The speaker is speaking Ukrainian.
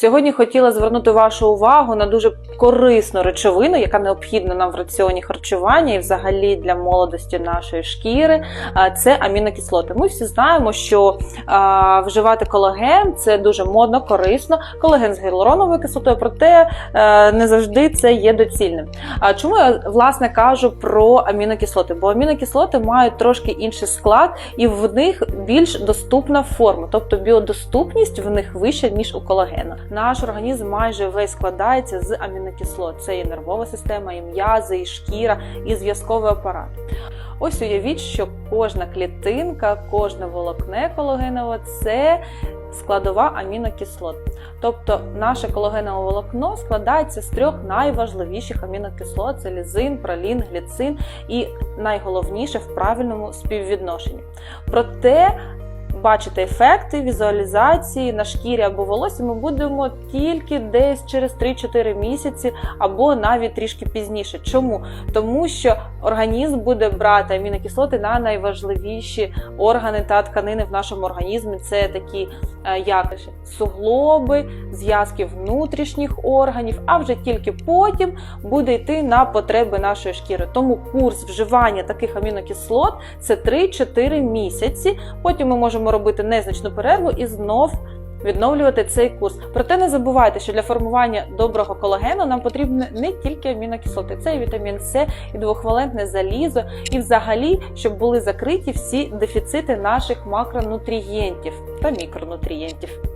Сьогодні хотіла звернути вашу увагу на дуже корисну речовину, яка необхідна нам в раціоні харчування і взагалі для молодості нашої шкіри. Це амінокислоти. Ми всі знаємо, що вживати колаген це дуже модно, корисно. Колаген з гіалуроновою кислотою, проте е, не завжди це є доцільним. А чому я власне кажу про амінокислоти? Бо амінокислоти мають трошки інший склад, і в них більш доступна форма, тобто біодоступність в них вища ніж у колагена. Наш організм майже весь складається з амінокислот. Це і нервова система, і м'язи, і шкіра, і зв'язковий апарат. Ось уявіть, що кожна клітинка, кожне волокне колагенове це складова амінокислот. Тобто наше колагенове волокно складається з трьох найважливіших амінокислот: це лізин, пролін, гліцин і найголовніше в правильному співвідношенні. Проте бачити ефекти візуалізації на шкірі або волосі ми будемо тільки десь через 3-4 місяці, або навіть трішки пізніше. Чому? Тому що організм буде брати амінокислоти на найважливіші органи та тканини в нашому організмі. Це такі е, як суглоби, зв'язки внутрішніх органів, а вже тільки потім буде йти на потреби нашої шкіри. Тому курс вживання таких амінокислот це 3-4 місяці. Потім ми можемо робити незначну перерву і знов. Відновлювати цей курс. Проте не забувайте, що для формування доброго колагену нам потрібні не тільки амінокислоти, це і вітамін С, і двохвалентне залізо, і взагалі, щоб були закриті всі дефіцити наших макронутрієнтів та мікронутрієнтів.